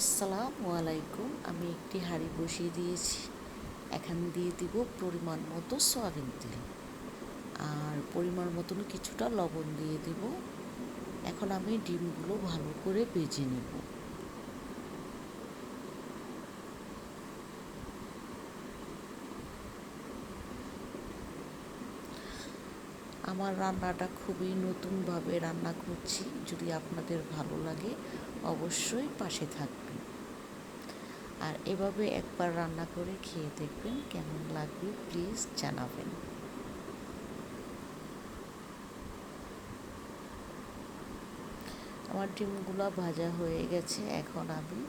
আসসালামু আলাইকুম আমি একটি হাঁড়ি বসিয়ে দিয়েছি। এখান দিয়ে দিব পরিমাণ মতো সয়াবিন তেল। আর পরিমাণ মতন কিছুটা লবণ দিয়ে দেব। এখন আমি ডিমগুলো ভালো করে বেজে নেব। আমার রান্নাটা খুবই নতুনভাবে রান্না করছি। যদি আপনাদের ভালো লাগে, অবশ্যই পাশে থাকবেন। আর এভাবে একবার রান্না করে খেয়ে দেখবেন কেমন লাগবে, প্লিজ জানাবেন। আমার ডিমগুলো ভাজা হয়ে গেছে, এখন আমি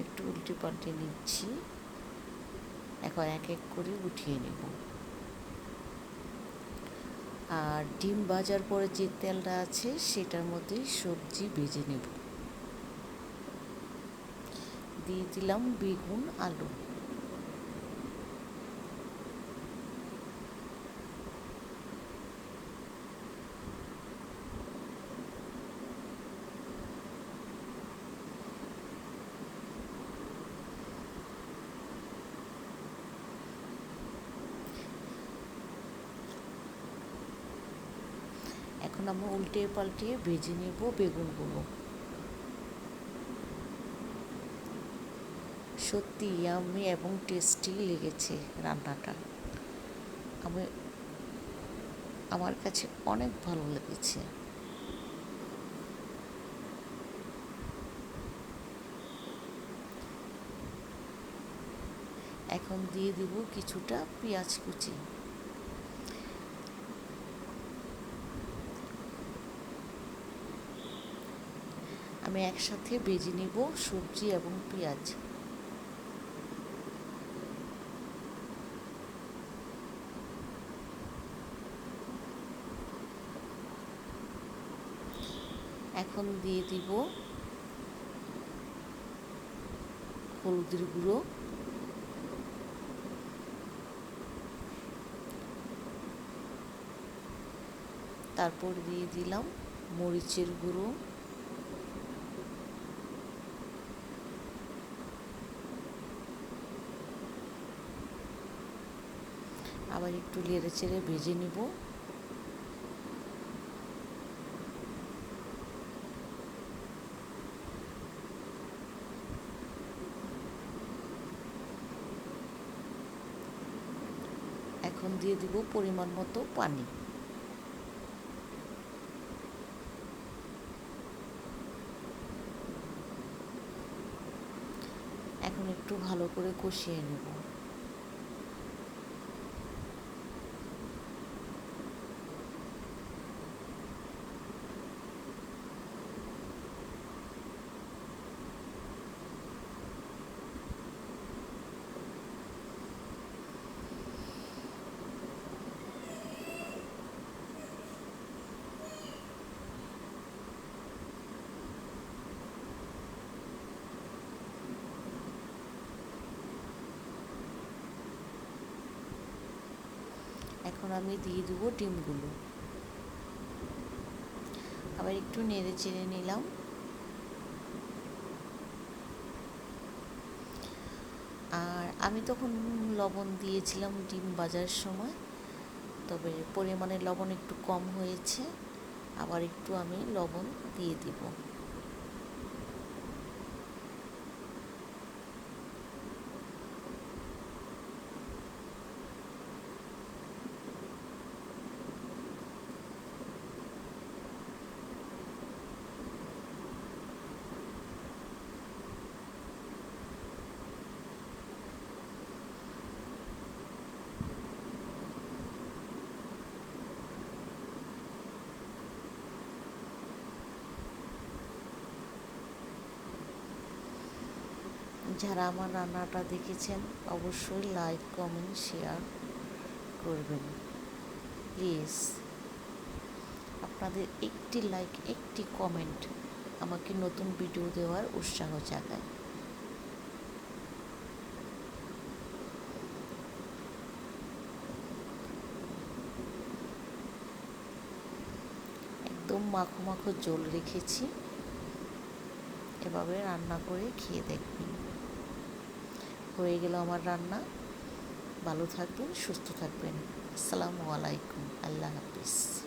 একটু উল্টে পাল্টে নিচ্ছি। এখন এক এক করে উঠিয়ে নেব। আর ডিম বাজার পরে যে তেলটা আছে সেটার মধ্যেই সবজি ভেজে নেব। দিয়ে দিলাম বেগুন, আলু এখন আমরা উল্টে পাল্টিয়ে ভেজে নেব বেগুনগুলো সত্যি ইয়ামি এবং টেস্টি লেগেছে রান্নাটা। আমি, আমার কাছে অনেক ভালো লেগেছে। এখন দিয়ে দিব কিছুটা পেঁয়াজ কুচি। আমি একসাথে বেজে নিব সবজি এবং পেঁয়াজ। এখন দিয়ে দিব হলুদের গুঁড়ো। তারপর দিয়ে দিলাম মরিচের গুঁড়ো। আবার একটু লেড়ে চেড়ে ভেজে নিব। এখন দিয়ে দিব পরিমাণ মতো পানি। এখন একটু ভালো করে কষিয়ে নেব। এখন আমি দিয়ে দেবো ডিমগুলো। আবার একটু নেড়ে চেড়ে নিলাম। আর আমি তখন লবণ দিয়েছিলাম ডিম বাজার সময়, তবে পরিমাণে লবণ একটু কম হয়েছে, আবার একটু আমি লবণ দিয়ে দিব। যারা আমার রান্নাটা দেখেছেন, অবশ্যই লাইক কমেন্ট শেয়ার করবেন। প্লিজ আপনাদের একটি লাইক একটি কমেন্ট আমাকে নতুন ভিডিও দেওয়ার উৎসাহ জাগায়। একদম মাখো মাখো জল রেখেছি। এভাবে রান্না করে খেয়ে দেখবেন। হয়ে গেল আমার রান্না। ভালো থাকবেন সুস্থ থাকবেন। আসসালামু আলাইকুম। আল্লাহ হাফিজ।